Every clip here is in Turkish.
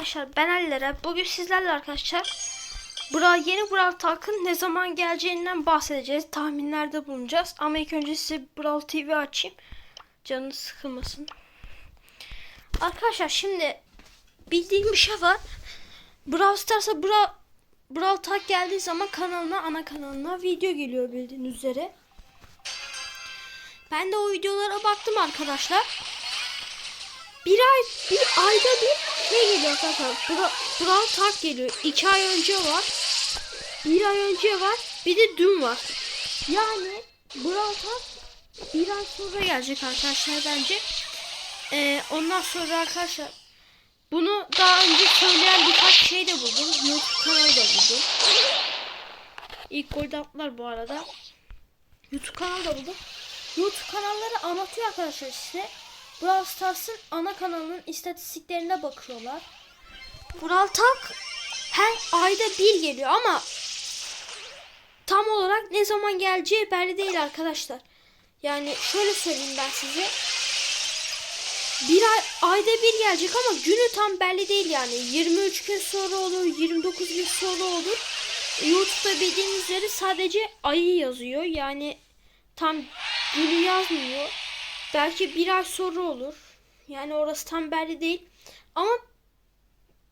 arkadaşlar ben Allere. Bugün sizlerle arkadaşlar Bura yeni Brawl Talk'ın ne zaman geleceğinden bahsedeceğiz. Tahminlerde bulunacağız. Ama ilk önce size Brawl TV açayım. Canınız sıkılmasın. Arkadaşlar şimdi bildiğim bir şey var. Brawl Stars'a Brawl, Brawl Talk geldiği zaman kanalına, ana kanalına video geliyor bildiğiniz üzere. Ben de o videolara baktım arkadaşlar. Bir ay, bir ayda bir şey geliyor arkadaşlar. Bra Brawl Talk geliyor. İki ay önce var. Bir ay önce var. Bir de dün var. Yani Brawl Talk bir ay sonra gelecek arkadaşlar bence. Ee, ondan sonra arkadaşlar bunu daha önce söyleyen birkaç şey de buldum. YouTube kanalı da buldum. İlk golde attılar bu arada. YouTube kanalı da buldum. YouTube kanalları anlatıyor arkadaşlar size. Brawl Stars'ın ana kanalının istatistiklerine bakıyorlar. Brawl Talk her ayda bir geliyor ama tam olarak ne zaman geleceği belli değil arkadaşlar. Yani şöyle söyleyeyim ben size. Bir ay, ayda bir gelecek ama günü tam belli değil yani. 23 gün sonra olur, 29 gün sonra olur. YouTube'da bildiğiniz üzere sadece ayı yazıyor. Yani tam günü yazmıyor. Belki bir ay sonra olur. Yani orası tam belli değil. Ama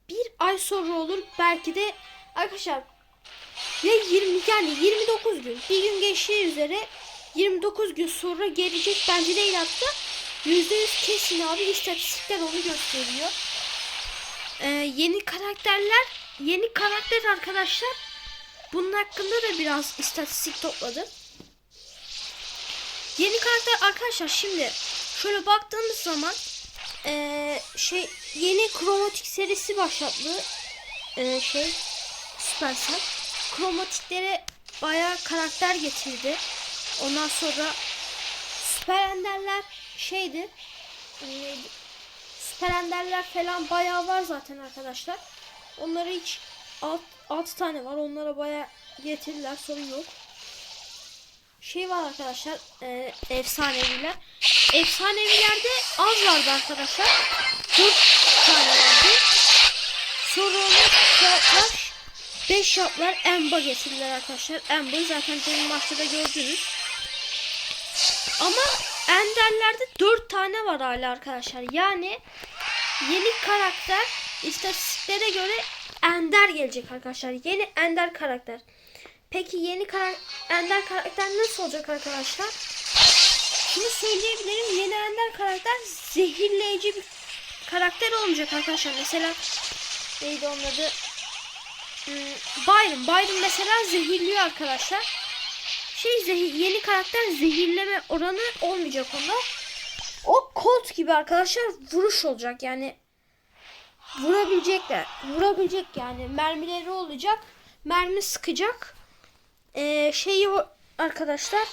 bir ay sonra olur. Belki de arkadaşlar ya 20 yani 29 gün. Bir gün geçtiği üzere 29 gün sonra gelecek bence değil hatta. %100 kesin abi istatistikler onu gösteriyor. Ee, yeni karakterler yeni karakter arkadaşlar bunun hakkında da biraz istatistik topladım. Yeni karakter arkadaşlar şimdi şöyle baktığımız zaman eee, şey yeni kromatik serisi başlattı eee, şey Supercell kromatiklere bayağı karakter getirdi. Ondan sonra Süper Enderler şeydi eee, Süper Enderler falan bayağı var zaten arkadaşlar. Onları hiç alt, 6 tane var. Onlara bayağı getirdiler. Sorun yok şey var arkadaşlar e, efsaneviler. Efsanevilerde az vardı arkadaşlar. 4 tane vardı. Sonra şartlar 5 şartlar Emba getirdiler arkadaşlar. Emba'yı zaten benim maçta da gördünüz. Ama Ender'lerde 4 tane var hala arkadaşlar. Yani yeni karakter istatistiklere göre Ender gelecek arkadaşlar. Yeni Ender karakter. Peki yeni karak Ender karakter nasıl olacak arkadaşlar? Şunu söyleyebilirim. Yeni Ender karakter zehirleyici bir karakter olmayacak arkadaşlar. Mesela neydi onun adı? Hmm, Byron. Byron mesela zehirliyor arkadaşlar. Şey zehir, yeni karakter zehirleme oranı olmayacak onda. O Colt gibi arkadaşlar vuruş olacak yani vurabilecekler. Vurabilecek yani mermileri olacak. Mermi sıkacak e, şeyi arkadaşlar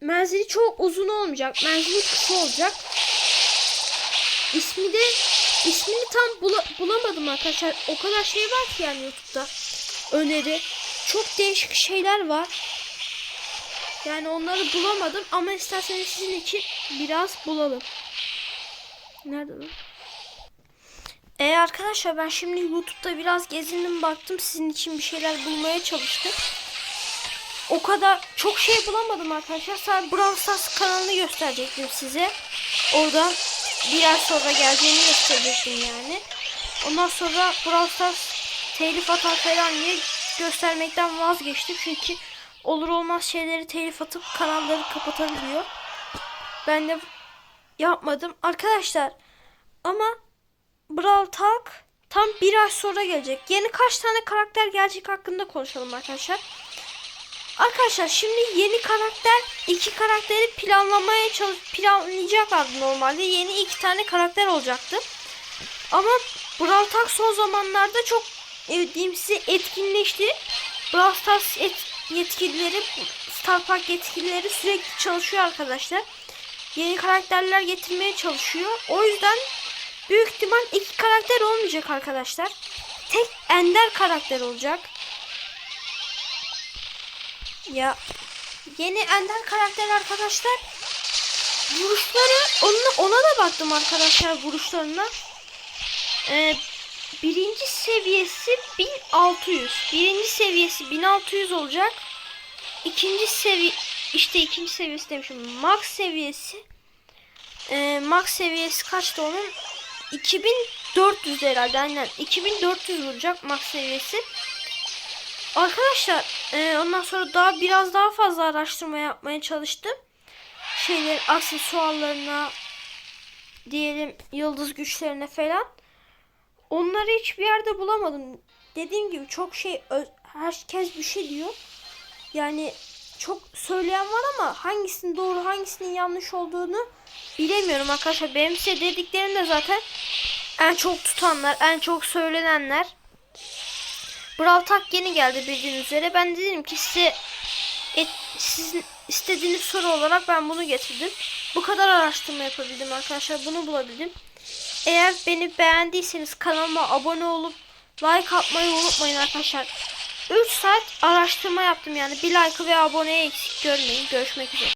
menzili çok uzun olmayacak. Menzili kısa olacak. İsmi de ismini tam bula, bulamadım arkadaşlar. O kadar şey var ki yani YouTube'da. Öneri. Çok değişik şeyler var. Yani onları bulamadım ama isterseniz sizin için biraz bulalım. Nerede lan? E arkadaşlar ben şimdi YouTube'da biraz gezindim baktım sizin için bir şeyler bulmaya çalıştım. O kadar çok şey bulamadım arkadaşlar. Sadece Brawl Stars kanalını gösterecektim size. Oradan bir ay sonra geleceğini gösterecektim yani. Ondan sonra Brawl Stars telif atar falan diye göstermekten vazgeçtim. Çünkü olur olmaz şeyleri telif atıp kanalları kapatabiliyor. Ben de yapmadım. Arkadaşlar ama Brawl Talk tam bir ay sonra gelecek. Yeni kaç tane karakter gelecek hakkında konuşalım arkadaşlar. Arkadaşlar şimdi yeni karakter iki karakteri planlamaya çalış planlayacaklardı normalde. Yeni iki tane karakter olacaktı. Ama Brawl Talk son zamanlarda çok e, diyeyim size etkinleşti. Brawl Stars et, yetkilileri Star Park yetkilileri sürekli çalışıyor arkadaşlar. Yeni karakterler getirmeye çalışıyor. O yüzden büyük ihtimal iki karakter olmayacak arkadaşlar. Tek ender karakter olacak. Ya yeni ender karakter arkadaşlar. Vuruşları ona, ona da baktım arkadaşlar vuruşlarına. Ee, birinci seviyesi 1600. Birinci seviyesi 1600 olacak. İkinci seviye işte ikinci seviyesi demişim. Max seviyesi e, max seviyesi kaçtı onun? 2400 herhalde aynen. 2400 vuracak max seviyesi. Arkadaşlar e, ondan sonra daha biraz daha fazla araştırma yapmaya çalıştım. Şeyler aksesuarlarına diyelim yıldız güçlerine falan. Onları hiçbir yerde bulamadım. Dediğim gibi çok şey herkes bir şey diyor. Yani çok söyleyen var ama hangisinin doğru hangisinin yanlış olduğunu bilemiyorum arkadaşlar. Benim size dediklerim de zaten en çok tutanlar, en çok söylenenler. Brawl Tak yeni geldi bildiğiniz üzere. Ben dedim ki size et, sizin istediğiniz soru olarak ben bunu getirdim. Bu kadar araştırma yapabildim arkadaşlar. Bunu bulabildim. Eğer beni beğendiyseniz kanalıma abone olup like atmayı unutmayın arkadaşlar. 3 saat araştırma yaptım yani. Bir like ve aboneye eksik görmeyin. Görüşmek üzere.